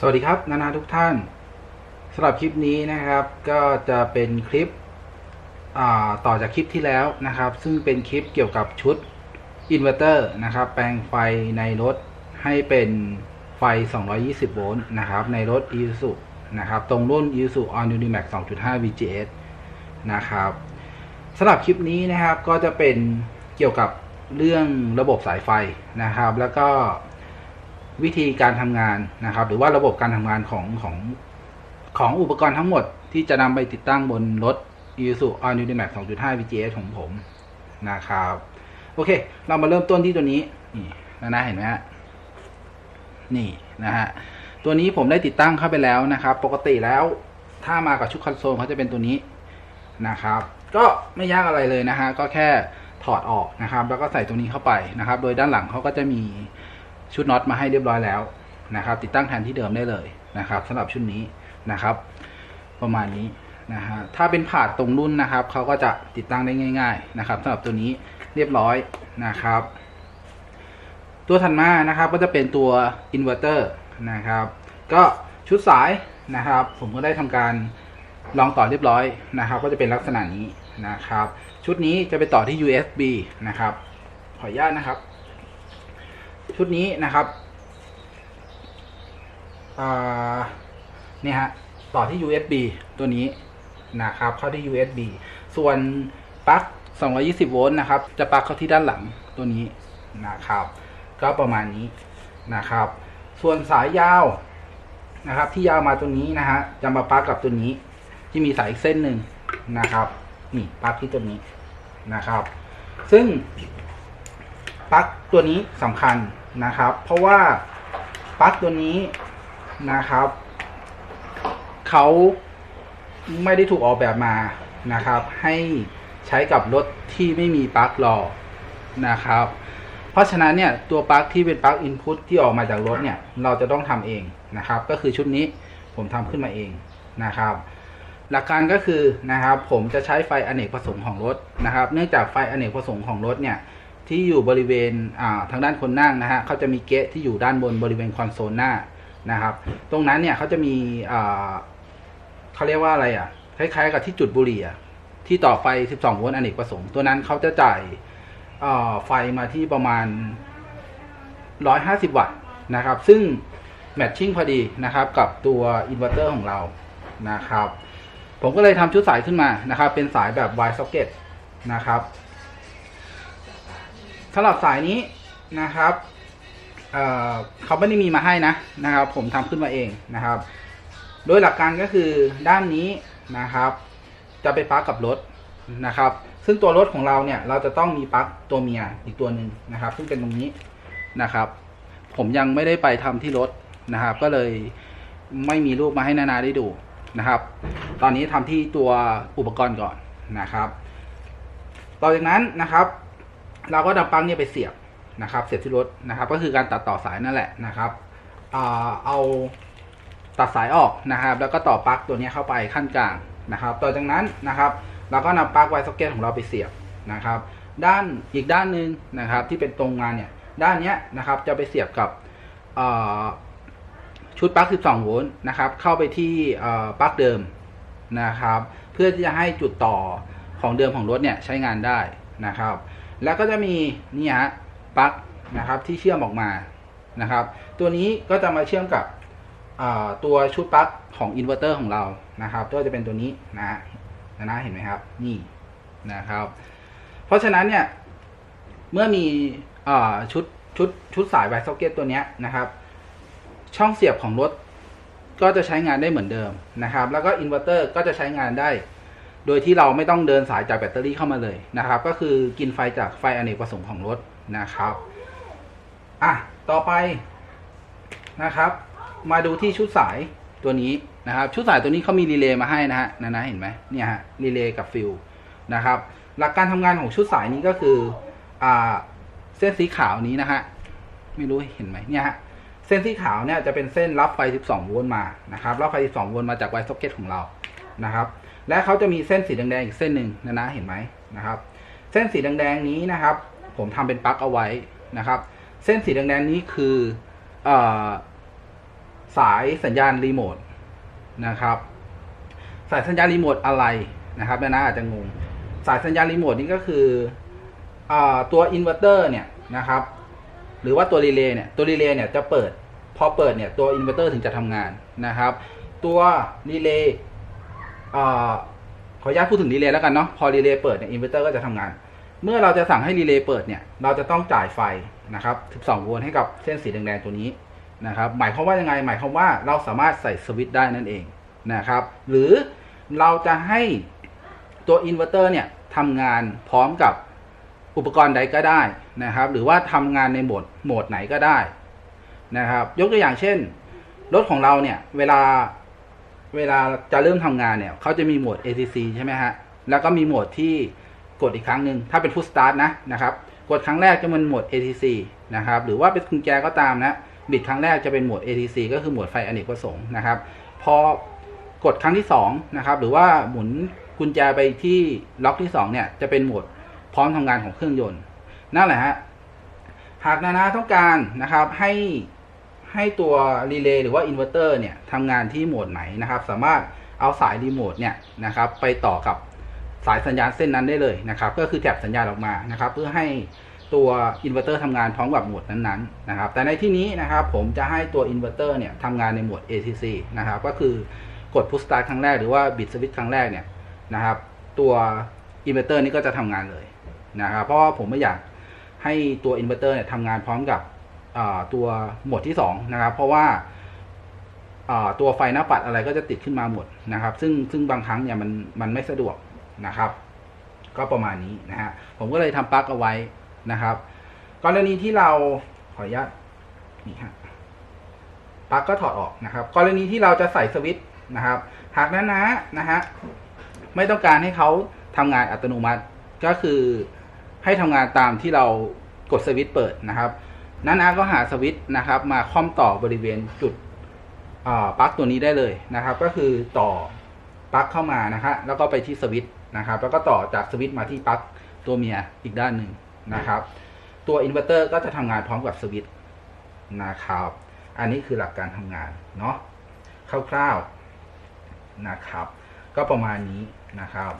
สวัสดีครับ นานาทุกท่านสำหรับคลิปนี้นะครับ ก็จะเป็นคลิปต่อจากคลิปที่แล้วนะครับ ซึ่งเป็นคลิปเกี่ยวกับชุดอินเวอร์เตอร์นะครับ แปลงไฟในรถให้เป็นไฟ 220 โวลต์นะครับ ในรถ i s u นะครับ ตรงรุ่น i s u All New Max 2.5 VGS นะครับสำหรับคลิปนี้นะครับก็จะเป็นเกี่ยวกับเรื่องระบบสายไฟนะครับ แล้วก็ วิธีการทำงานนะครับ หรือว่าระบบการทำงานของของของอุปกรณ์ทั้งหมดที่จะนำไปติดตั้งบนรถ Isuzu All New D-Max 2.5 VGS ของผมนะครับ โอเค เรามาเริ่มต้นที่ตัวนี้ นี่นะนะเห็นไหมฮะนี่นะฮะตัวนี้ผมได้ติดตั้งเข้าไปแล้วนะครับ ปกติแล้วถ้ามากับชุดคอนโซลเขาจะเป็นตัวนี้นะครับ ก็ไม่ยากอะไรเลยนะฮะก็แค่ถอดออกนะครับ แล้วก็ใส่ตัวนี้เข้าไปนะครับ โดยด้านหลังเขาก็จะมี ชุดน็อตมาให้เรียบร้อยแล้วนะครับ ติดตั้งแทนที่เดิมได้เลยนะครับสำหรับชุดนี้นะครับ ประมาณนี้นะฮะถ้าเป็นผาดตรงรุ่นนะครับเขาก็จะติดตั้งได้ง่าย ๆนะครับสำหรับตัวนี้เรียบร้อยนะครับ ตัวถัดมานะครับก็จะเป็นตัวอินเวอร์เตอร์นะครับ ก็ชุดสายนะครับ ผมก็ได้ทำการลองต่อเรียบร้อยนะครับ ก็จะเป็นลักษณะนี้นะครับ ชุดนี้จะไปต่อที่ USB นะครับ ขออนุญาตนะครับ ชุดนี้นะครับอ่าเนี่ยฮะต่อที่ USB ตัวนี้นะครับเข้าที่ USB ส่วนปลั๊ก 220 โวลต์นะครับ จะปลั๊กเข้าที่ด้านหลังตัวนี้นะครับ ก็ประมาณนี้นะครับ ส่วนสายยาวนะครับ ที่ยาวมาตัวนี้นะฮะจะมาปลั๊กกับตัวนี้ ที่มีสายอีกเส้นหนึ่งนะครับนี่ปลั๊กที่ตัวนี้นะครับ ซึ่งปลั๊กตัวนี้สำคัญ นะครับ เพราะว่าปลั๊กตัวนี้นะครับเขาไม่ได้ถูกออกแบบมานะครับ ให้ใช้กับรถที่ไม่มีปลั๊กรอนะครับ เพราะฉะนั้นเนี่ยตัวปลั๊กที่เป็นปลั๊กอินพุตที่ออกมาจากรถเนี่ยเราจะต้องทำเองนะครับ ก็คือชุดนี้ผมทำขึ้นมาเองนะครับ หลักการก็คือนะครับผมจะใช้ไฟอเนกประสงค์ของรถนะครับ เนื่องจากไฟอเนกประสงค์ของรถเนี่ย ที่อยู่บริเวณทางด้านคนนั่งนะฮะเขาจะมีเกะที่อยู่ด้านบนบริเวณคอนโซลหน้านะครับ ตรงนั้นเนี่ยเขาจะมีเขาเรียกว่าอะไรอะคล้ายๆกับที่จุดบุหรี่อะที่ต่อไฟ 12 โวลต์อเนกประสงค์ตัวนั้นเขาจะจ่ายไฟมาที่ประมาณ 150 วัตต์นะครับ ซึ่งแมทชิ่งพอดีนะครับกับตัวอินเวอร์เตอร์ของเรานะครับ ผมก็เลยทำชุดสายขึ้นมานะครับ เป็นสายแบบ Y socket นะครับ สำหรับสายนี้นะครับเเขาไม่ได้มีมาให้นะนะครับ ผมทำขึ้นมาเองนะครับ โดยหลักการก็คือด้านนี้นะครับ จะไปปลั๊กกับรถนะครับ ซึ่งตัวรถของเราเนี่ยเราจะต้องมีปลั๊กตัวเมียอีกตัวหนึ่งนะครับ ซึ่งเป็นตรงนี้นะครับ ผมยังไม่ได้ไปทำที่รถนะครับ ก็เลยไม่มีรูปมาให้นานาได้ดูนะครับ ตอนนี้ทำที่ตัวอุปกรณ์ก่อนนะครับ ต่อจากนั้นนะครับ เราก็นำปลั๊กเนี่ยไปเสียบนะครับ เสียบที่รถนะครับ ก็คือการตัดต่อสายนั่นแหละนะครับเอาตัดสายออกนะครับ แล้วก็ต่อปลั๊กตัวนี้เข้าไปขั้นกลางนะครับ ต่อจากนั้นนะครับ เราก็นำปลั๊กไวซ็อกเก็ตของเราไปเสียบนะครับ ด้านอีกด้านหนึ่งนะครับ ที่เป็นตรงงานเนี่ยด้านนี้นะครับจะไปเสียบกับชุดปลั๊ก 12 โวลต์นะครับ เข้าไปที่ปลั๊กเดิมนะครับ เพื่อที่จะให้จุดต่อของเดิมของรถเนี่ยใช้งานได้นะครับ แล้วก็จะมีนี่ฮะปลั๊กนะครับที่เชื่อมออกมานะครับ ตัวนี้ก็จะมาเชื่อมกับตัวชุดปลั๊กของอินเวอร์เตอร์ของเรานะครับ ก็จะเป็นตัวนี้นะนะเห็นไหมครับ นี่นะครับ เพราะฉะนั้นเนี่ยเมื่อมีอชุดชุดชุดสายไวซ็อกเก็ตตัวนี้นะครับ ช่องเสียบของรถก็จะใช้งานได้เหมือนเดิมนะครับ แล้วก็อินเวอร์เตอร์ก็จะใช้งานได้ โดยที่เราไม่ต้องเดินสายจากแบตเตอรี่เข้ามาเลยนะครับ ก็คือกินไฟจากไฟอเนกประสงค์ของรถนะครับอะต่อไปนะครับ มาดูที่ชุดสายตัวนี้นะครับ ชุดสายตัวนี้เขามีรีเลย์มาให้นะฮะนะนะเห็นไหมเนี่ยฮะรีเลย์กับฟิลนะครับ หลักการทำงานของชุดสายนี้ก็คืออ่าเส้นสีขาวนี้นะฮะไม่รู้เห็นไหมเนี่ยฮะเส้นสีขาวเนี่ยจะเป็นเส้นรับไฟ 12 โวลต์มานะครับรับไฟ 12 โวลต์มาจากไวซ็อกเก็ตของเรานะครับ และเขาจะมีเส้นสีแดงๆอีกเส้นหนึ่งนะนะเห็นไหมนะครับ เส้นสีแดงๆนี้นะครับ ผมทำเป็นปลั๊กเอาไว้นะครับ เส้นสีแดงๆนี้คือเอสายสัญญาณรีโมทนะครับสายสัญญาณรีโมทอะไรนะครับนะนะอาจจะงงสายสัญญาณรีโมทนี่ก็คืออตัวอินเวอร์เตอร์เนี่ยนะครับ หรือว่าตัวรีเลย์เนี่ยตัวรีเลย์เนี่ยจะเปิดพอเปิดเนี่ยตัวอินเวอร์เตอร์ถึงจะทำงานนะครับ ตัวรีเลย์ อขออนุญาตพูดถึงรีเลย์แล้วกันเนาะพอรีเลย์เปิดเนี่ยอินเวอร์เตอร์ก็จะทำงาน เมื่อเราจะสั่งให้รีเลย์เปิดเนี่ยเราจะต้องจ่ายไฟนะครับ12โวลต์ให้กับเส้นสีแดงๆตัวนี้นะครับหมายความว่ายังไงหมายความว่าเราสามารถใส่สวิตช์ได้นั่นเองนะครับ หรือเราจะให้ตัวอินเวอร์เตอร์เนี่ยทำงานพร้อมกับอุปกรณ์ใดก็ได้นะครับ หรือว่าทำงานในโหมดโหมดไหนก็ได้นะครับ ยกตัวอย่างเช่น รถของเราเนี่ย เวลา เวลาจะเริ่มทำงานเนี่ยเขาจะมีโหมด ACC ใช่ไหมฮะ แล้วก็มีโหมดที่กดอีกครั้งหนึ่งถ้าเป็น Full Start นะนะครับ กดครั้งแรกจะเป็นโหมด ATC นะครับ หรือว่าเป็นกุญแจก็ตามนะ บิดครั้งแรกจะเป็นโหมด ATC ก็คือโหมดไฟอเนกประสงค์นะครับ พอกดครั้งที่2นะครับ หรือว่าหมุนกุญแจไปที่ล็อกที่2เนี่ย จะเป็นโหมดพร้อมทำงานของเครื่องยนต์ นั่นแหละฮะ หากนานาต้องการนะครับให้ ให้ตัวรีเลย์หรือว่าอินเวอร์เตอร์เนี่ยทำงานที่โหมดไหนนะครับ สามารถเอาสายรีโมทเนี่ยนะครับไปต่อกับสายสัญญาณเส้นนั้นได้เลยนะครับ ก็คือแถบสัญญาณออกมานะครับ เพื่อให้ตัวอินเวอร์เตอร์ทำงานพร้อมกับโหมดนั้นๆนะครับ แต่ในที่นี้นะครับผมจะให้ตัวอินเวอร์เตอร์เนี่ยทำงานในโหมด ATC นะครับ ก็คือกด push start ครั้งแรกหรือว่าบิดสวิตช์ครั้งแรกเนี่ยนะครับ ตัวอินเวอร์เตอร์นี่ก็จะทำงานเลยนะครับ เพราะว่าผมไม่อยากให้ตัวอินเวอร์เตอร์เนี่ยทำงานพร้อมกับ ตัวหมดที่ 2 นะครับ เพราะว่าอ่าตัวไฟหน้าปัดอะไรก็จะติดขึ้นมาหมดนะครับ ซึ่งซึ่งบางครั้งเนี่ยมันมันไม่สะดวกนะครับ ก็ประมาณนี้นะฮะผมก็เลยทำปลั๊กเอาไว้นะครับกรณีที่เราขออนุญาตนี่ฮะปลั๊กก็ถอดออกนะครับ กรณีที่เราจะใส่สวิตช์นะครับ หากนั้นนะนะฮะไม่ต้องการให้เขาทำงานอัตโนมัติก็คือให้ทำงานตามที่เรากดสวิตช์เปิดนะครับ นั้นอาก็หาสวิตช์นะครับ มาคล้อมต่อบริเวณจุดปลั๊กตัวนี้ได้เลยนะครับ ก็คือต่อปลั๊กเข้ามานะฮะแล้วก็ไปที่สวิตช์นะครับ แล้วก็ต่อจากสวิตช์มาที่ปลั๊กตัวเมียอีกด้านหนึ่งนะครับ ตัวอินเวอร์เตอร์ก็จะทำงานพร้อมกับสวิตช์นะครับ อันนี้คือหลักการทำงานเนาะคร่าวๆนะครับ ก็ประมาณนี้นะครับ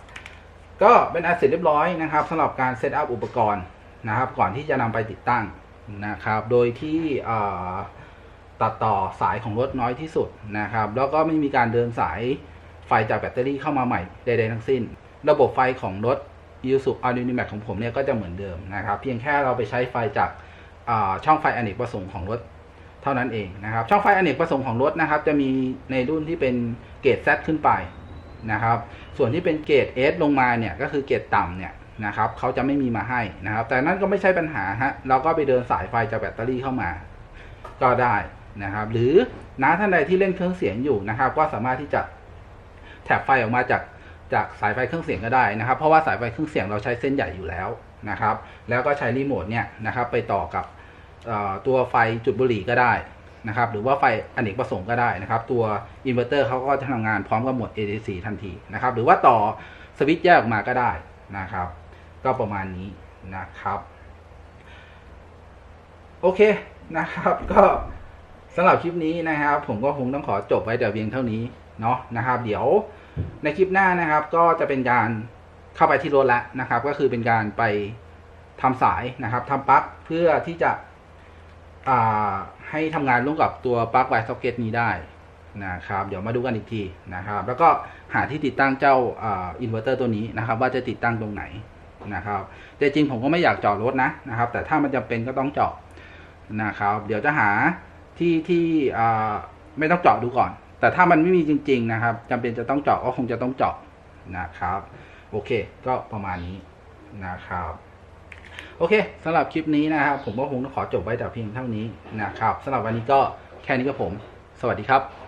ก็เป็นอันเสร็จเรียบร้อยนะครับสำหรับการเซตอัพอุปกรณ์นะครับ ก่อนที่จะนำไปติดตั้ง นะครับ โดยที่ตัดต่อสายของรถน้อยที่สุดนะครับ แล้วก็ไม่มีการเดินสายไฟจากแบตเตอรี่เข้ามาใหม่ใดๆทั้งสิ้น ระบบไฟของรถ i s u a l u m i n i m a x ของผมเนี่ยก็จะเหมือนเดิมนะครับ เพียงแค่เราไปใช้ไฟจากาช่องไฟอเนกประสงค์ของรถเท่านั้นเองนะครับ ช่องไฟอเนกประสงค์ของรถนะครับ จะมีในรุ่นที่เป็นเกรด Z ขึ้นไปนะครับ ส่วนที่เป็นเกรด S ลงมาเนี่ยก็คือเกรดต่ำเนี่ย นะครับเขาจะไม่มีมาให้นะครับ แต่นั่นก็ไม่ใช่ปัญหาฮะเราก็ไปเดินสายไฟจากแบตเตอรี่เข้ามา ก็ได้นะครับ หรือน้าท่านใดที่เล่นเครื่องเสียงอยู่นะครับ ก็สามารถที่จะแถบไฟออกมาจากจากสายไฟเครื่องเสียงก็ได้นะครับ เพราะว่าสายไฟเครื่องเสียงเราใช้เส้นใหญ่อยู่แล้วนะครับ แล้วก็ใช้รีโมทเนี่ยนะครับไปต่อกับตัวไฟจุดบุหรี่ก็ได้นะครับ หรือว่าไฟอเนกประสงค์ก็ได้นะครับ ตัวอินเวอร์เตอร์เขาก็จะทำงานพร้อมกับหมด ADC ทันทีนะครับ หรือว่าต่อสวิตช์แยกออกมาก็ได้นะครับ ก็ประมาณนี้นะครับ โอเคนะครับ ก็สำหรับคลิปนี้นะครับ ผมก็คงต้องขอจบไว้แต่เพียงเท่านี้เนาะนะครับ เดี๋ยวในคลิปหน้านะครับ ก็จะเป็นการเข้าไปที่รถแล้วนะครับ ก็คือเป็นการไปทำสายนะครับทำปลั๊กเพื่อที่จะให้ทำงานร่วมกับตัวปลั๊กไวซ็อกเก็ตนี้ได้นะครับ เดี๋ยวมาดูกันอีกทีนะครับ แล้วก็หาที่ติดตั้งเจ้าอินเวอร์เตอร์ตัวนี้นะครับ ว่าจะติดตั้งตรงไหน นะครับแต่จริงผมก็ไม่อยากจาะรถนะนะครับ แต่ถ้ามันจำเป็นก็ต้องจาะนะครับ เดี๋ยวจะหาที่ที่ไม่ต้องเจาะดูก่อน แต่ถ้ามันไม่มีจริง ๆ นะครับจำเป็นจะต้องเจาะก็คงจะต้องเจาะนะครับ โอเค ก็ประมาณนี้นะครับโอเคสำหรับคลิปนี้นะครับ ผมก็คงต้องขอจบไว้แต่เพียงเท่านี้นะครับสำหรับวันนี้ก็แค่นี้ก็ผม สวัสดีครับ